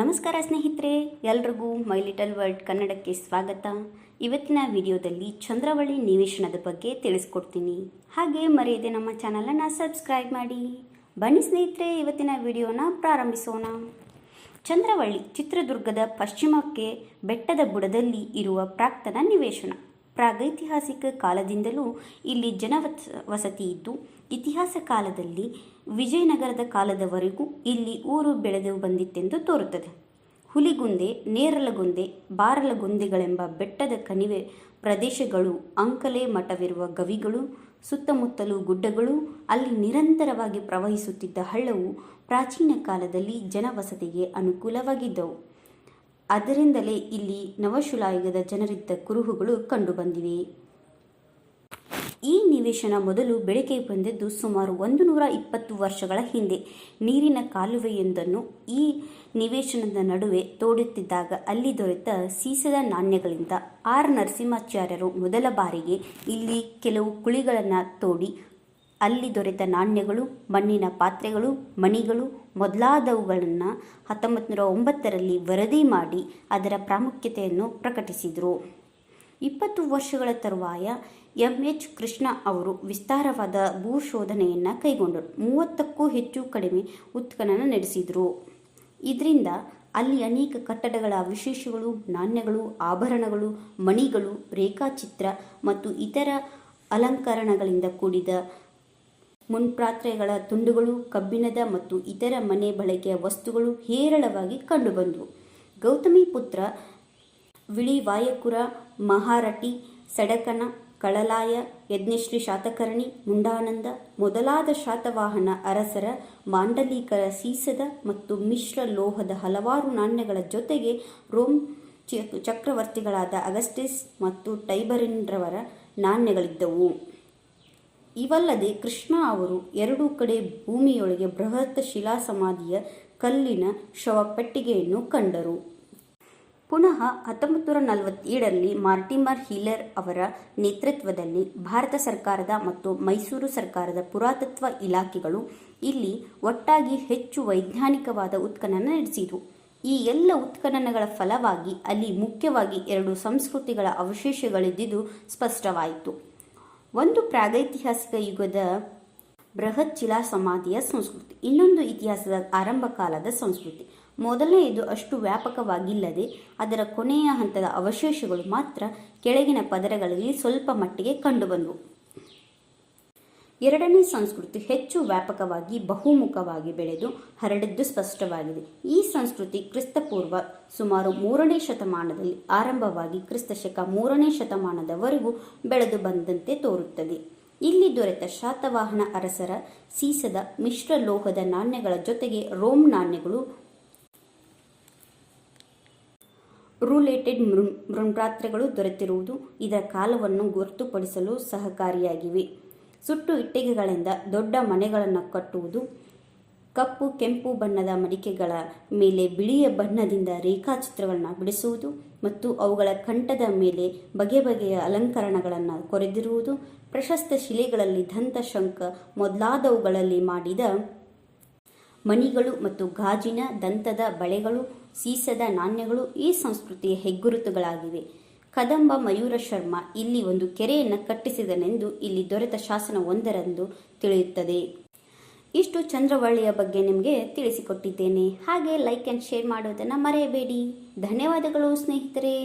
ನಮಸ್ಕಾರ ಸ್ನೇಹಿತರೆ, ಎಲ್ರಿಗೂ ಮೈ ಲಿಟಲ್ ವರ್ಲ್ಡ್ ಕನ್ನಡಕ್ಕೆ ಸ್ವಾಗತ. ಇವತ್ತಿನ ವಿಡಿಯೋದಲ್ಲಿ ಚಂದ್ರವಳ್ಳಿ ನಿವೇಶನದ ಬಗ್ಗೆ ತಿಳಿಸ್ಕೊಡ್ತೀನಿ. ಹಾಗೆ ಮರೆಯದೆ ನಮ್ಮ ಚಾನಲನ್ನು ಸಬ್ಸ್ಕ್ರೈಬ್ ಮಾಡಿ. ಬನ್ನಿ ಸ್ನೇಹಿತರೆ, ಇವತ್ತಿನ ವಿಡಿಯೋನ ಪ್ರಾರಂಭಿಸೋಣ. ಚಂದ್ರವಳ್ಳಿ ಚಿತ್ರದುರ್ಗದ ಪಶ್ಚಿಮಕ್ಕೆ ಬೆಟ್ಟದ ಬುಡದಲ್ಲಿ ಇರುವ ಪ್ರಾಕ್ತನ ನಿವೇಶನ. ಪ್ರಾಗೈತಿಹಾಸಿಕ ಕಾಲದಿಂದಲೂ ಇಲ್ಲಿ ಜನವಸ ವಸತಿ ಇದ್ದು, ಇತಿಹಾಸ ಕಾಲದಲ್ಲಿ ವಿಜಯನಗರದ ಕಾಲದವರೆಗೂ ಇಲ್ಲಿ ಊರು ಬೆಳೆದು ಬಂದಿತ್ತೆಂದು ತೋರುತ್ತದೆ. ಹುಲಿಗುಂದೆ, ನೇರಲಗುಂದೆ, ಬಾರಲಗುಂದೆಗಳೆಂಬ ಬೆಟ್ಟದ ಕಣಿವೆ ಪ್ರದೇಶಗಳು ಅಂಕಲೆ ಮಠವಿರುವ ಗವಿಗಳು, ಸುತ್ತಮುತ್ತಲು ಗುಡ್ಡಗಳು, ಅಲ್ಲಿ ನಿರಂತರವಾಗಿ ಪ್ರವಹಿಸುತ್ತಿದ್ದ ಹಳ್ಳವು ಪ್ರಾಚೀನ ಕಾಲದಲ್ಲಿ ಜನವಸತಿಗೆ ಅನುಕೂಲವಾಗಿದ್ದವು. ಅದರಿಂದಲೇ ಇಲ್ಲಿ ನವಶುಲಾಯುಗದ ಜನರಿದ್ದ ಕುರುಹುಗಳು ಕಂಡುಬಂದಿವೆ. ಈ ನಿವೇಶನ ಮೊದಲು ಬೆಳಕಿಗೆ ಬಂದಿದ್ದು ಸುಮಾರು ಒಂದು ನೂರ ಇಪ್ಪತ್ತು ವರ್ಷಗಳ ಹಿಂದೆ. ನೀರಿನ ಕಾಲುವೆಯೊಂದನ್ನು ಈ ನಿವೇಶನದ ನಡುವೆ ತೋಡುತ್ತಿದ್ದಾಗ ಅಲ್ಲಿ ದೊರೆತ ಸೀಸದ ನಾಣ್ಯಗಳಿಂದ ಆರ್ ನರಸಿಂಹಾಚಾರ್ಯರು ಮೊದಲ ಬಾರಿಗೆ ಇಲ್ಲಿ ಕೆಲವು ಕುಳಿಗಳನ್ನು ತೋಡಿ ಅಲ್ಲಿ ದೊರೆತ ನಾಣ್ಯಗಳು, ಮಣ್ಣಿನ ಪಾತ್ರೆಗಳು, ಮಣಿಗಳು ಮೊದಲಾದವುಗಳನ್ನು ಹತ್ತೊಂಬತ್ತು ನೂರ ಒಂಬತ್ತರಲ್ಲಿ ವರದಿ ಮಾಡಿ ಅದರ ಪ್ರಾಮುಖ್ಯತೆಯನ್ನು ಪ್ರಕಟಿಸಿದರು. ಇಪ್ಪತ್ತು ವರ್ಷಗಳ ತರುವಾಯ ಎಂ. ಎಚ್. ಕೃಷ್ಣ ಅವರು ವಿಸ್ತಾರವಾದ ಭೂಶೋಧನೆಯನ್ನು ಕೈಗೊಂಡರು. ಮೂವತ್ತಕ್ಕೂ ಹೆಚ್ಚು ಕಡಿಮೆ ಉತ್ಖನನ ನಡೆಸಿದರು. ಇದರಿಂದ ಅಲ್ಲಿ ಅನೇಕ ಕಟ್ಟಡಗಳ ವಿಶೇಷಗಳು ನಾಣ್ಯಗಳು, ಆಭರಣಗಳು, ಮಣಿಗಳು, ರೇಖಾಚಿತ್ರ ಮತ್ತು ಇತರ ಅಲಂಕರಣಗಳಿಂದ ಕೂಡಿದ ಮುನ್ಪಾತ್ರೆಗಳ ತುಂಡುಗಳು, ಕಬ್ಬಿಣದ ಮತ್ತು ಇತರ ಮನೆ ಬಳಕೆಯ ವಸ್ತುಗಳು ಹೇರಳವಾಗಿ ಕಂಡುಬಂದವು. ಗೌತಮಿ ಪುತ್ರ ವಿಳಿವಾಯಕುರ ಮಹಾರಟಿ ಸಡಕನ, ಕಳಲಾಯ, ಯಜ್ಞಶ್ರೀ ಶಾತಕರ್ಣಿ, ಮುಂಡಾನಂದ ಮೊದಲಾದ ಶಾತವಾಹನ ಅರಸರ ಮಾಂಡಲೀಕರ ಸೀಸದ ಮತ್ತು ಮಿಶ್ರ ಲೋಹದ ಹಲವಾರು ನಾಣ್ಯಗಳ ಜೊತೆಗೆ ರೋಮ್ ಚಕ್ರವರ್ತಿಗಳಾದ ಅಗಸ್ಟಿಸ್ ಮತ್ತು ಟೈಬರಿನ್ರವರ ನಾಣ್ಯಗಳಿದ್ದವು. ಇವಲ್ಲದೆ ಕೃಷ್ಣ ಅವರು ಎರಡೂ ಕಡೆ ಭೂಮಿಯೊಳಗೆ ಬೃಹತ್ ಶಿಲಾ ಸಮಾಧಿಯ ಕಲ್ಲಿನ ಶವಪೆಟ್ಟಿಗೆಯನ್ನು ಕಂಡರು. ಪುನಃ ಹತ್ತೊಂಬತ್ತು ನೂರ ನಲವತ್ತೇಳರಲ್ಲಿ ಮಾರ್ಟಿಮರ್ ಹೀಲರ್ ಅವರ ನೇತೃತ್ವದಲ್ಲಿ ಭಾರತ ಸರ್ಕಾರದ ಮತ್ತು ಮೈಸೂರು ಸರ್ಕಾರದ ಪುರಾತತ್ವ ಇಲಾಖೆಗಳು ಇಲ್ಲಿ ಒಟ್ಟಾಗಿ ಹೆಚ್ಚು ವೈಜ್ಞಾನಿಕವಾದ ಉತ್ಖನನ ನಡೆಸಿದವು ಈ ಎಲ್ಲ ಉತ್ಖನನಗಳ ಫಲವಾಗಿ ಅಲ್ಲಿ ಮುಖ್ಯವಾಗಿ ಎರಡು ಸಂಸ್ಕೃತಿಗಳ ಅವಶೇಷಗಳಿದ್ದುದು ಸ್ಪಷ್ಟವಾಯಿತು. ಒಂದು ಪ್ರಾಗೈತಿಹಾಸಿಕ ಯುಗದ ಬೃಹತ್ ಚಿಲಾ ಸಮಾಧಿಯ ಸಂಸ್ಕೃತಿ. ಇನ್ನೊಂದು ಇತಿಹಾಸದ ಆರಂಭ ಕಾಲದ ಸಂಸ್ಕೃತಿ. ಮೊದಲನೆಯದು ಅಷ್ಟು ವ್ಯಾಪಕವಾಗಿಲ್ಲದೆ ಅದರ ಕೊನೆಯ ಹಂತದ ಅವಶೇಷಗಳು ಮಾತ್ರ ಕೆಳಗಿನ ಪದರಗಳಲ್ಲಿ ಸ್ವಲ್ಪ ಮಟ್ಟಿಗೆ ಕಂಡುಬಂದವು. ಎರಡನೇ ಸಂಸ್ಕೃತಿ ಹೆಚ್ಚು ವ್ಯಾಪಕವಾಗಿ ಬಹುಮುಖವಾಗಿ ಬೆಳೆದು ಹರಡಿದ್ದು ಸ್ಪಷ್ಟವಾಗಿದೆ. ಈ ಸಂಸ್ಕೃತಿ ಕ್ರಿಸ್ತಪೂರ್ವ ಸುಮಾರು ಮೂರನೇ ಶತಮಾನದಲ್ಲಿ ಆರಂಭವಾಗಿ ಕ್ರಿಸ್ತಶಕ ಮೂರನೇ ಶತಮಾನದವರೆಗೂ ಬೆಳೆದು ಬಂದಂತೆ ತೋರುತ್ತದೆ. ಇಲ್ಲಿ ದೊರೆತ ಶಾತವಾಹನ ಅರಸರ ಸೀಸದ ಮಿಶ್ರ ಲೋಹದ ನಾಣ್ಯಗಳ ಜೊತೆಗೆ ರೋಮ್ ನಾಣ್ಯಗಳು ರೂಲೇಟೆಡ್ ಮೃಣ್ಪಾತ್ರೆಗಳು ದೊರೆತಿರುವುದು ಇದರ ಕಾಲವನ್ನು ಗೊತ್ತುಪಡಿಸಲು ಸಹಕಾರಿಯಾಗಿವೆ. ಸುಟ್ಟು ಇಟ್ಟಿಗೆಗಳಿಂದ ದೊಡ್ಡ ಮನೆಗಳನ್ನು ಕಟ್ಟುವುದು, ಕಪ್ಪು, ಕೆಂಪು ಬಣ್ಣದ ಮಡಿಕೆಗಳ ಮೇಲೆ ಬಿಳಿಯ ಬಣ್ಣದಿಂದ ರೇಖಾಚಿತ್ರಗಳನ್ನು ಬಿಡಿಸುವುದು ಮತ್ತು ಅವುಗಳ ಕಂಠದ ಮೇಲೆ ಬಗೆ ಬಗೆಯ ಅಲಂಕರಣಗಳನ್ನು ಕೊರೆದಿರುವುದು, ಪ್ರಶಸ್ತ ಶಿಲೆಗಳಲ್ಲಿ ದಂತಶಂಕ ಮೊದಲಾದವುಗಳಲ್ಲಿ ಮಾಡಿದ ಮಣಿಗಳು ಮತ್ತು ಗಾಜಿನ ದಂತದ ಬಳೆಗಳು, ಸೀಸದ ನಾಣ್ಯಗಳು ಈ ಸಂಸ್ಕೃತಿಯ ಹೆಗ್ಗುರುತುಗಳಾಗಿವೆ. ಕದಂಬ ಮಯೂರ ಶರ್ಮ ಇಲ್ಲಿ ಒಂದು ಕೆರೆಯನ್ನು ಕಟ್ಟಿಸಿದನೆಂದು ಇಲ್ಲಿ ದೊರೆತ ಶಾಸನ ಒಂದರಂದು ತಿಳಿಯುತ್ತದೆ. ಇಷ್ಟು ಚಂದ್ರವಳ್ಳಿಯ ಬಗ್ಗೆ ನಿಮಗೆ ತಿಳಿಸಿಕೊಟ್ಟಿದ್ದೇನೆ. ಹಾಗೆ ಲೈಕ್ ಆ್ಯಂಡ್ ಶೇರ್ ಮಾಡೋದನ್ನು ಮರೆಯಬೇಡಿ. ಧನ್ಯವಾದಗಳು ಸ್ನೇಹಿತರೆ.